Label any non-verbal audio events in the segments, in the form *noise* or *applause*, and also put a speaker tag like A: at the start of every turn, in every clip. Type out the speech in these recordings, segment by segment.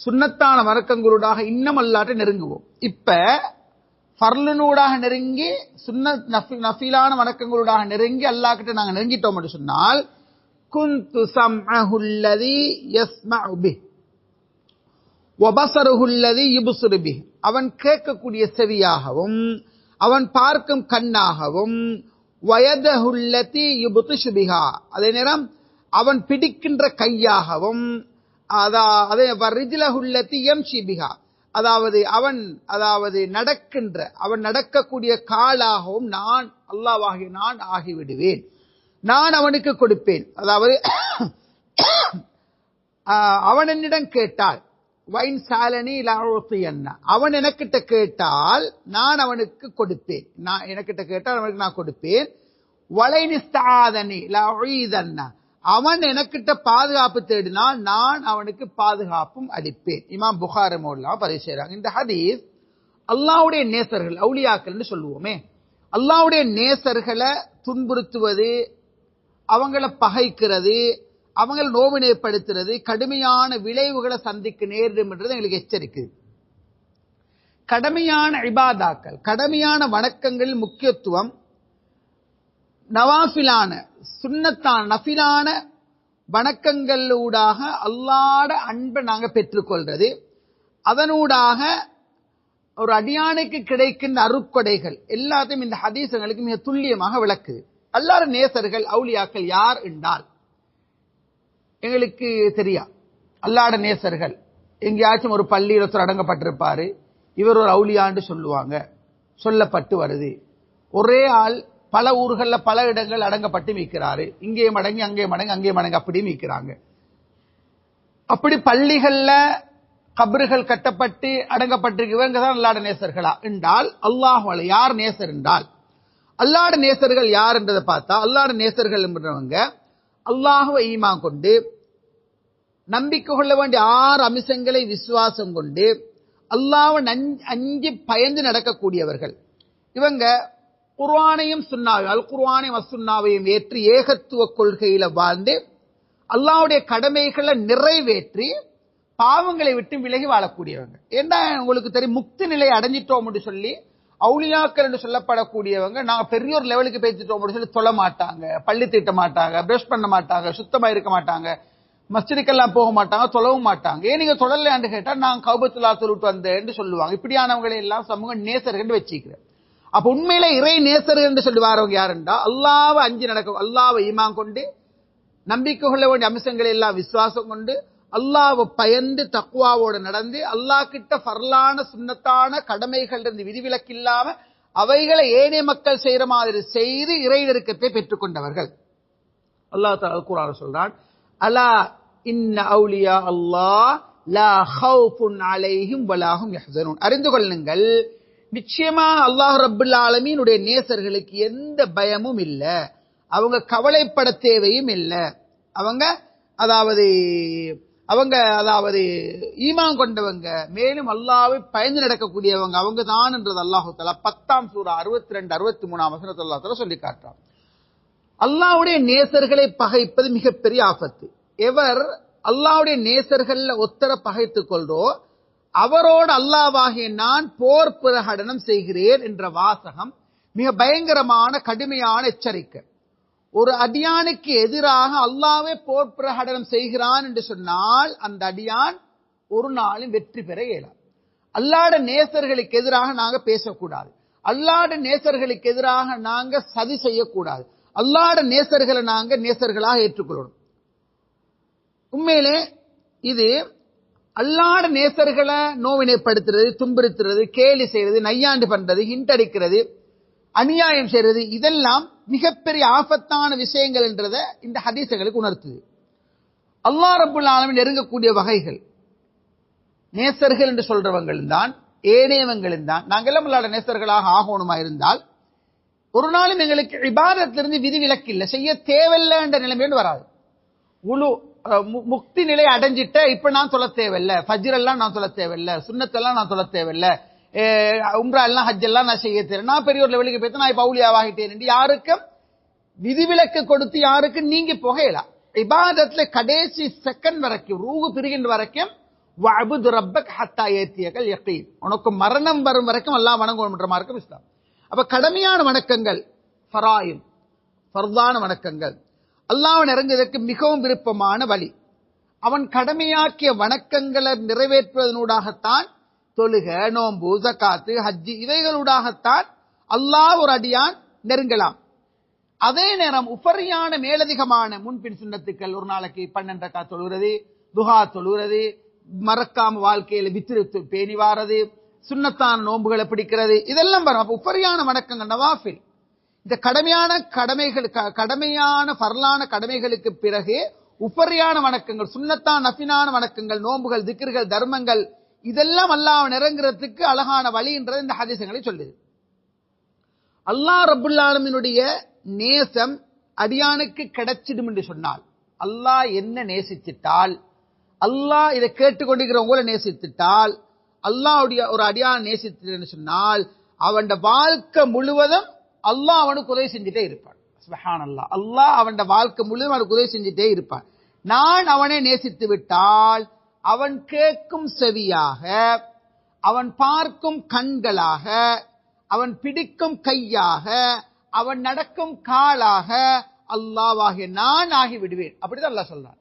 A: சுன்னத்தான வணக்கங்களூடாக இன்னும் அல்லாட்ட நெருங்குவோம். இப்ப ஃபர்லுனூடாக நெருங்கி சுன்ன நஃபி- நஃபிலான வணக்கங்களூடாக நெருங்கி அல்லாஹ் கிட்ட நாங்க நெருங்கிட்டோம் என்று சொன்னால் குந்து சம்அஹுல்லதி யஸ்மஉ பிஹ் வபசருகுல்லதி யுபுசுரு அவன் கேட்கக்கூடிய செவியாகவும் அவன் பார்க்கும் கண்ணாகவும் வயதஹுல்லதி யுபுத்து பிஹா. அதே நேரம் அவன் பிடிக்கின்ற கையாகவும் அதான் அதே வரிஜிலஹுல்லதி யம்ஷி பிஹா. அதாவது அவன் அதாவது நடக்கின்ற அவன் நடக்கக்கூடிய காலாகவும் நான் அல்லாவாகி நான் ஆகிவிடுவேன். நான் அவனுக்கு கொடுப்பேன். அதாவது *coughs* அவன் என்னிடம் கேட்டால் வைன் சாலனி என்ன அவன் எனக்கிட்ட கேட்டால் நான் அவனுக்கு கொடுப்பேன். நான் எனக்கிட்ட கேட்டால் அவனுக்கு நான் கொடுப்பேன். வளைனிஸ்தாதனி லஈதன்ன அவன் எனக்கிட்ட பாதுகாப்பு தேடினால் நான் அவனுக்கு பாதுகாப்பும் அளிப்பேன். இமாம் புகாரி மௌலாம் பதிவு செய்யறாங்க இந்த ஹதீஸ் அல்லாவுடைய நேசர்கள் அவுளியாக்கள்னு சொல்லுவோமே. அல்லாவுடைய நேசர்களை துன்புறுத்துவது அவங்கள பகைக்கிறது அவங்களை நோவினைப்படுத்துறது கடுமையான விளைவுகளை சந்திக்க நேரிடும் என்றது எங்களுக்கு எச்சரிக்கு. கடமையான இபாதாக்கள் கடமையான வணக்கங்கள் முக்கியத்துவம் நவாஃபிலான சுண்ணத்தான் நஃபிலான வணக்கங்களூடாக அல்லாட அன்பை நாங்கள் பெற்றுக்கொள்றது. அதனூடாக ஒரு அடியானுக்கு கிடைக்கின்ற அருக்கொடைகள் எல்லாத்தையும் இந்த ஹதீசங்களுக்கு மிக துல்லியமாக விளக்குது அல்லாத நேசர்கள் அவுளியாக்கள் யார் என்றால் எங்களுக்கு தெரியா? அல்லாட நேசர்கள். எங்கேயாச்சும் ஒரு பள்ளியில் ஒருத்தர் அடங்கப்பட்டிருப்பாரு இவர் ஒரு அவுளியான்னு சொல்லுவாங்க சொல்லப்பட்டு வருது. ஒரே ஆள் பல ஊர்களில் பல இடங்கள் அடங்கப்பட்டு மீக்கிறாரு இங்கே மடங்கி அங்கே மடங்கு அங்கே மடங்கு அப்படி மீக்கிறாங்க அப்படி பள்ளிகள்ல கபறுகள் கட்டப்பட்டு அடங்கப்பட்டிருக்கவங்க தான் அல்லாட நேசர்களா? என்றால் அல்லாஹ் யார் நேசர் என்றால் அல்லாட நேசர்கள் யார் என்றதை பார்த்தா அல்லாட நேசர்கள் என்பவங்க அல்லாஹுவை ஈமா கொண்டு நம்பிக்கை கொள்ள வேண்டிய ஆறு அம்சங்களை விசுவாசம் கொண்டு அல்லாஹ்வை நஞ்- அஞ்சு பயந்து நடக்கக்கூடியவர்கள். இவங்க குர்வானையும் சுன்னாவையும் அல் குர்வானையும் அசுன்னாவையும் ஏற்றி ஏகத்துவ கொள்கையில வாழ்ந்து அல்லாவுடைய கடமைகளை நிறைவேற்றி பாவங்களை விட்டு விலகி வாழக்கூடியவங்க. ஏன்னா உங்களுக்கு தெரியும் முக்தி நிலை அடைஞ்சிட்டோம் சொல்லி அவுளியாக்கள் என்று சொல்லப்படக்கூடியவங்க நாங்க பெரிய ஒரு லெவலுக்கு பேசிட்டோம் அப்படின்னு சொல்லி தொழ மாட்டாங்க. பள்ளி தீட்ட மாட்டாங்க பிரஷ் பண்ண மாட்டாங்க சுத்தமா இருக்க மாட்டாங்க. மஸ்ஜிதுக்கெல்லாம் போக மாட்டாங்க தொழவும் மாட்டாங்க. ஏன் நீங்க தொழலையான்னு கேட்டா நான் கௌபத்துல்லா தொழுட்டு வந்தேன்னு சொல்லுவாங்க. இப்படியானவங்களை எல்லாம் சமூக நேசர்கள் வச்சுக்கிறேன். அப்ப உண்மையில இறை நேசர்கள் என்று சொல்லி வரவங்க யாருண்டா? அல்லாவை அஞ்சு நடக்கும் அல்லாவை ஈமான் கொண்டு நம்பிக்கை கொள்ள வேண்டிய அம்சங்களை எல்லாம் விசுவாசம் கொண்டு அல்லாஹ்வை பயந்து தக்குவாவோடு நடந்து அல்லாஹ் கிட்ட ஃபர்லான சுன்னத்தான கடமைகள் இருந்து விதிவிலக்கு இல்லாம அவைகளை ஏனைய மக்கள் செய்யற மாதிரி செய்து இறை நெருக்கத்தை பெற்றுக்கொண்டவர்கள் அல்லாஹ் தஆலா குர்ஆன் சொல்றான் அலா இன்ன அவுலியா அல்லாஹ் லா ஹவுஃபுன் அலைஹிம் வலாஹும் யஹ்சனூன். அறிந்து கொள்ளுங்கள் நிச்சயமா அல்லாஹ் ரபுல்லா ஆலமீனுடைய நேசர்களுக்கு எந்த பயமும் இல்லை. அவங்க கவலைப்பட தேவையும் இல்லை. அவங்க அதாவது அவங்க அதாவது ஈமான் கொண்டவங்க மேலும் அல்லாவை பயந்து நடக்கக்கூடியவங்க அவங்க தான் என்றது அல்லாஹு தலா பத்தாம் சூறா அறுபத்தி ரெண்டு அறுபத்தி மூணாம் வசனத்து அல்லாஹ் சொல்லி காட்டுறான். அல்லாஹ்வுடைய நேசர்களை பகைப்பது மிகப்பெரிய ஆபத்து. எவர் அல்லாஹ்வுடைய நேசர்கள்ல ஒத்தர பகைத்துக் கொள்றோ அவரோடு அல்லாவாகிய நான் போர் பிரகடனம் செய்கிறேன் என்ற வாசகம் மிக பயங்கரமான கடுமையான எச்சரிக்கை. ஒரு அடியானுக்கு எதிராக அல்லாவே போர் பிரகடனம் செய்கிறான் என்று சொன்னால் அந்த அடியான் ஒரு நாளும் வெற்றி பெற இயலாது. அல்லாட நேசர்களுக்கு எதிராக நாங்க பேசக்கூடாது. அல்லாட நேசர்களுக்கு எதிராக நாங்க சதி செய்யக்கூடாது. அல்லாட நேசர்களை நாங்க நேசர்களாக ஏற்றுக்கொள்ளணும். உண்மையிலே இது அல்லாட நேசர்களை நோவினைப்படுத்துறது துன்புறுத்துறது கேலி செய்யறது நையாண்டு பண்றது ஹிண்ட் அடிக்கிறது அநியாயம் செய்யறது இதெல்லாம் மிகப்பெரிய ஆபத்தான விஷயங்கள் என்றதை இந்த ஹதீசங்களுக்கு உணர்த்துது. அல்லா ரப்புல் ஆலமின் நெருங்கக்கூடிய வகைகள். நேசர்கள் என்று சொல்றவங்களும் தான் ஏனையவங்களும் தான். நாங்கள் அல்லாட நேசர்களாக ஆகணுமா இருந்தால் ஒரு நாளும் எங்களுக்கு விபாதத்திலிருந்து விதிவிலக்கு இல்லை. செய்ய தேவையில்லை என்ற நிலைமையோடு வராது. உழு முக்தி நிலை அடைஞ்சிட்ட இப்ப நான் சொல்ல தேவையில்ல. ஃபஜ்ரெல்லாம் நான் சொல்ல தேவையில்ல. சுண்ணத்தெல்லாம் நான் சொல்ல தேவையில்ல. உம்ரா எல்லாம் ஹஜ் எல்லாம் நான் செய்ய தேவை நான் பெரிய ஒரு லெவலுக்கு போய் நான் இப்ப அவுலியாவாகிட்டேன் யாருக்கும் விதிவிலக்கு கொடுத்து யாருக்கும் நீங்க புகையலாம் இபாதத்துல கடைசி செகண்ட் வரைக்கும் ரூகு பிரிகின்ற வரைக்கும் வஅபுது ரப்பக் ஹத்தா ஏத்தியகல் யகீன். உனக்கு மரணம் வரும் வரைக்கும் அல்லாஹ் வணங்கணும்ன்ற மார்க்கம் இஸ்லாம். அப்ப கடமையான வணக்கங்கள் ஃபராயும் ஃபர்தான வணக்கங்கள். அல்லாவன் நெருங்குவதற்கு மிகவும் விருப்பமான வழி. அவன் கடமையாக்கிய வணக்கங்களை நிறைவேற்றுவதனூடாகத்தான் தொழுக நோம்பு ஜக்காத்து ஹஜ்ஜி இவைகளூடாகத்தான் அல்லாஹ் ஒரு அடியான் நெருங்கலாம். அதே நேரம் உபரியான மேலதிகமான முன்பின் சுண்ணத்துக்கள் ஒரு நாளைக்கு பன்னெண்டக்கா தொழுகிறது துஹா தொழுகிறது மறக்காம வாழ்க்கையில வித்திரு பேணி வாரது சுண்ணத்தான நோன்புகளை பிடிக்கிறது இதெல்லாம் வரும். அப்ப உபரியான வணக்கங்கள் நவாஃபில். இந்த கடமையான கடமைகள் கடமையான பரலான கடமைகளுக்கு பிறகு உபரியான வணக்கங்கள் சுண்ணத்தான் நஃபினான வணக்கங்கள் நோம்புகள் திக்கர்கள் தர்மங்கள் இதெல்லாம் அல்லாஹ் நெருங்குறதுக்கு அழகான வழின்றது இந்த ஹதீசங்களை சொல்லுது. அல்லாஹ் ரபுல்லாலமினுடைய நேசம் அடியானுக்கு கிடைச்சிடும் என்று சொன்னால் அல்லாஹ் என்ன நேசிச்சிட்டால் அல்லாஹ் இதை கேட்டுக்கொண்டிருக்கிறவங்கள நேசித்துட்டால் அல்லாஹுடைய ஒரு அடியான் நேசித்து சொன்னால் அவன் வாழ்க்கை முழுவதும் அல்லாஹ் அவனுக்கு உதவி செஞ்சுட்டே இருப்பான். சுபஹானல்லாஹ் அல்லாஹ் அவன் வாழ்க்கை முழுவதும் அவனுக்கு உதவி செஞ்சுட்டே இருப்பான். நான் அவனை நேசித்து விட்டால் அவன் கேட்கும் செவியாக அவன் பார்க்கும் கண்களாக அவன் பிடிக்கும் கையாக அவன் நடக்கும் காலாக அல்லாவாகிய நான் ஆகிவிடுவேன். அப்படிதான் அல்லாஹ் சொல்றான்.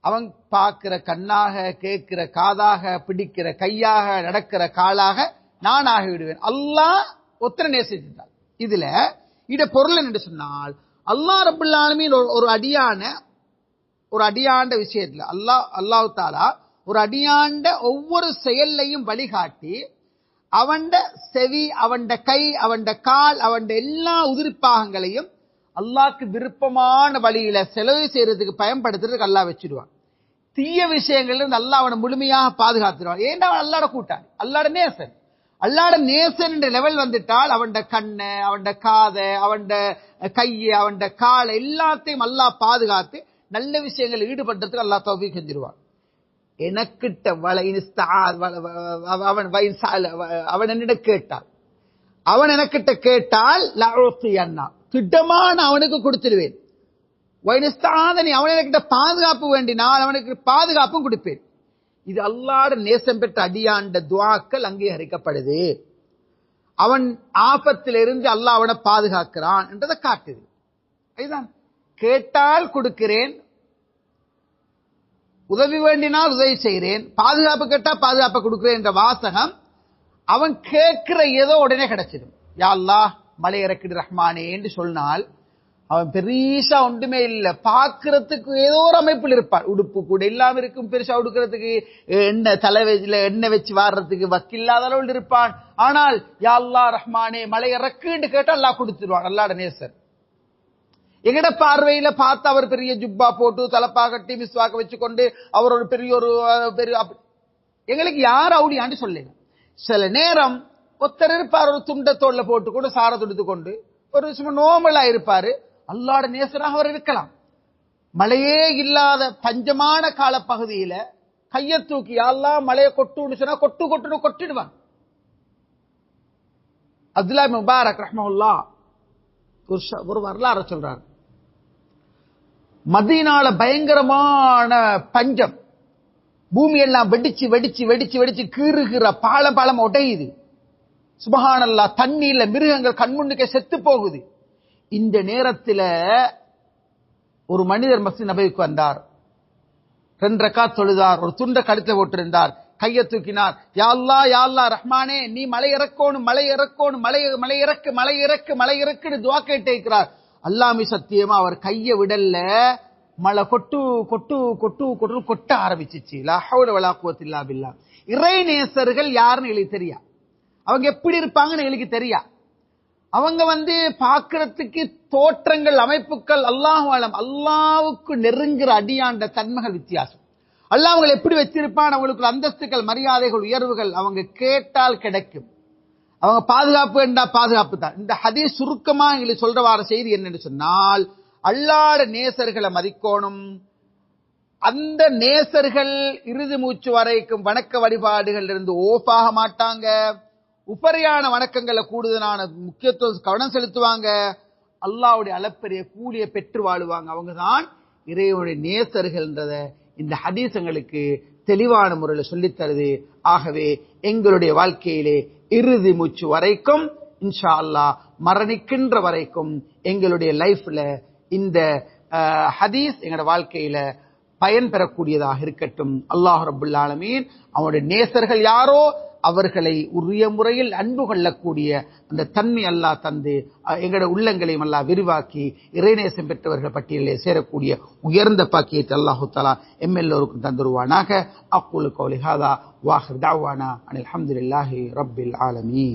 A: அவன் பார்க்கிற கண்ணாக கேட்கிற காதாக பிடிக்கிற கையாக நடக்கிற காலாக நான் ஆகிவிடுவேன். அல்லாஹ் ஒத்தனை நேசித்தார் இதுல இட பொருள் என்று சொன்னால் அல்லா ரபுல் ஒரு- அடியான ஒரு அடியாண்ட விஷயத்துல அல்லாஹ் அல்லாஹ் தாலா ஒரு அடியாண்ட ஒவ்வொரு செயல்லையும் வழிகாட்டி அவண்ட செவி அவண்ட கை அவண்ட கால் அவண்ட எல்லா உதிர்ப்பாகங்களையும் அல்லாக்கு விருப்பமான வழியில செலவு செய்யறதுக்கு பயன்படுத்துறதுக்கு அல்லாஹ் வச்சிடுவான் தீய விஷயங்கள்ல இருந்து அல்லா அவனை முழுமையாக பாதுகாத்துருவான். ஏன்டா அவன் அல்லாட கூட்டான்? அல்லாட நேசன். அல்லாட நேசன் என்ற லெவல் வந்துட்டால் அவன்ட கண்ணை அவன்ட காதை அவன்ட கையை அவன்ட காலை எல்லாத்தையும் அல்லா பாதுகாத்து நல்ல விஷயங்கள் ஈடுபடுறதுக்கு அல்லா தௌஃபீக் செஞ்சிருவான். எனக்கிட்ட வள வ- அவன் வயின் சால- அவன் என்னிடம் கேட்டான் அவன் எனக்கிட்ட கேட்டால் அண்ணா திட்டமான அவனுக்கு கொடுத்துடுவேன். வைனஸ்தாதனி அவன் எனக்கிட்ட பாதுகாப்பு வேண்டினால் அவனுக்கு பாதுகாப்பும் கொடுப்பேன். இது அல்லாட நேசம் பெற்ற அடியாண்ட துவாக்கள் அங்கீகரிக்கப்படுது. அவன் ஆபத்திலிருந்து அல்லாஹ் அவனை பாதுகாக்கிறான் என்றதை காட்டுது. அதுதான் கேட்டால் கொடுக்கிறேன் உதவி வேண்டினால் உதவி செய்கிறேன் பாதுகாப்பு கேட்டா பாதுகாப்பு கொடுக்கிறேன் என்ற வாசகம் அவன் கேட்கிற ஏதோ உடனே கிடைச்சிடும். யா அல்லாஹ் மலை இறக்கிடு ரஹ்மானே என்று சொன்னால் அவன் பெரிசா ஒன்றுமே இல்ல. பாக்குறதுக்கு ஏதோ ஒரு அமைப்பில் இருப்பான் உடுப்பு கூட இல்லாமல் இருக்கும் பெருசா உடுக்கிறதுக்கு எண்ணெய் தலைவச்சில எண்ணெய் வச்சு வாடுறதுக்கு வக்கில்லாத அளவில் இருப்பான். ஆனால் யா ரஹ்மானே மலை இறக்குன்னு கேட்டா அல்லாஹ் கொடுத்துருவான். அல்லாட நேசர். எங்கட பார்வையில பார்த்து அவர் பெரிய ஜுப்பா போட்டு தலப்பா கட்டி மிஸ்வாக்க வச்சுக்கொண்டு அவர் ஒரு பெரிய ஒரு பெரிய எங்களுக்கு யார் அவுடியான்னு சொல்லுங்க சில நேரம் ஒருத்தர் இருப்பார் ஒரு துண்டத்தோல்ல கூட சார துடுத்து கொண்டு ஒரு சும்மா நோமலா இருப்பாரு. அல்லாட நேசராக அவர் இருக்கலாம். மழையே இல்லாத பஞ்சமான காலப்பகுதியில கையை தூக்கி எல்லாம் மழையை கொட்டுன்னு சொன்னா கொட்டு கொட்டுன்னு கொட்டிடுவான். அப்துல்லா முபாரக் ரஹ்மவுல்லா ஒரு வரலாறு சொல்றார். மதியனால பயங்கரமான பஞ்சம். பூமி எல்லாம் வெடிச்சு வெடிச்சு வெடிச்சு வெடிச்சு கீறுகிற பாலம் பாலம் உடையுது. சுபகானல்லா தண்ணீர்ல மிருகங்கள் கண்முன்னுக்கே செத்து போகுது. இந்த நேரத்துல ஒரு மனிதர் மஸ்தி நபைக்கு வந்தார். ரெண்டு ரக்கா தொழுதார். ஒரு துண்டை கழுத்தை போட்டிருந்தார் கையை தூக்கினார். யாழ்லா யாழ்லா ரஹ்மானே நீ மலை இறக்கோணும் மலை இறக்கோணும் மலை மலை இறக்கு மலை இறக்கு மலை இறக்குன்னு துவா கேட்டிருக்கிறார் அல்லாமி சத்தியமா அவர் கையை விடல்ல மழை கொட்டு கொட்டு கொட்டு கொட்டு கொட்ட ஆரம்பிச்சிச்சு. லா ஹவுல பில்லா. இறை நேசர்கள் யாருன்னு எங்களுக்கு தெரியா? அவங்க எப்படி இருப்பாங்கன்னு எங்களுக்கு தெரியா? அவங்க வந்து பார்க்கறதுக்கு தோற்றங்கள் அமைப்புகள் அல்லாஹ் ஆலம் அல்லாவுக்கு நெருங்குற அடியாண்ட தன்மைகள் வித்தியாசம். அல்லாஹ் அவங்களை எப்படி வச்சிருப்பான்? அவங்களுக்கு அந்தஸ்துகள் மரியாதைகள் உயர்வுகள் அவங்க கேட்டால் கிடைக்கும். அவங்க பாதுகாப்பு என்றா பாதுகாப்பு தான். இந்த ஹதீஸ் சுருக்கமா எங்களுக்கு சொல்ற வார செய்தி என்னன்னு சொன்னால் அல்லாட நேசர்களை மதிக்கோணும். அந்த நேசர்கள் இறுதி மூச்சு வரைக்கும் வணக்க வழிபாடுகள் இருந்து ஓஃபாக மாட்டாங்க. உபரியான வணக்கங்களை கூடுதலான முக்கியத்துவம் கவனம் செலுத்துவாங்க. அல்லாவுடைய அளப்பெரிய கூலியை பெற்று வாழுவாங்க. அவங்க தான் இறைவனுடைய நேசர்கள்ன்றத இந்த ஹதீசங்களுக்கு தெளிவான முறையில் சொல்லித்தருது. ஆகவே எங்களுடைய வாழ்க்கையிலே இறுதி மூச்சு வரைக்கும் இன்ஷா அல்லாஹ் மரணிக்கின்ற வரைக்கும் எங்களுடைய லைஃப்ல இந்த ஹதீஸ் எங்களோட வாழ்க்கையில பயன் பெறக்கூடியதாக இருக்கட்டும். அல்லாஹ் ரபுல்லாலமீன் அவனுடைய நேசர்கள் யாரோ? அவர்களை உரிய முறையில் அன்பு கொள்ளக்கூடிய அந்த தன்மை அல்லாஹ் தந்து அஹ், எங்களோட உள்ளங்களையும் அல்லாஹ் விரிவாக்கி இறைநேசம் பெற்றவர்கள் பட்டியலிலே சேரக்கூடிய உயர்ந்த பாக்கியத்தை அல்லாஹு தலா எம்எல்ஏருக்கும் தந்துருவானாக. அக்குலு கௌலி வாஹ் தாவானா அனில் அல்ஹம்துலில்லாஹி ரப்பில் ஆலமி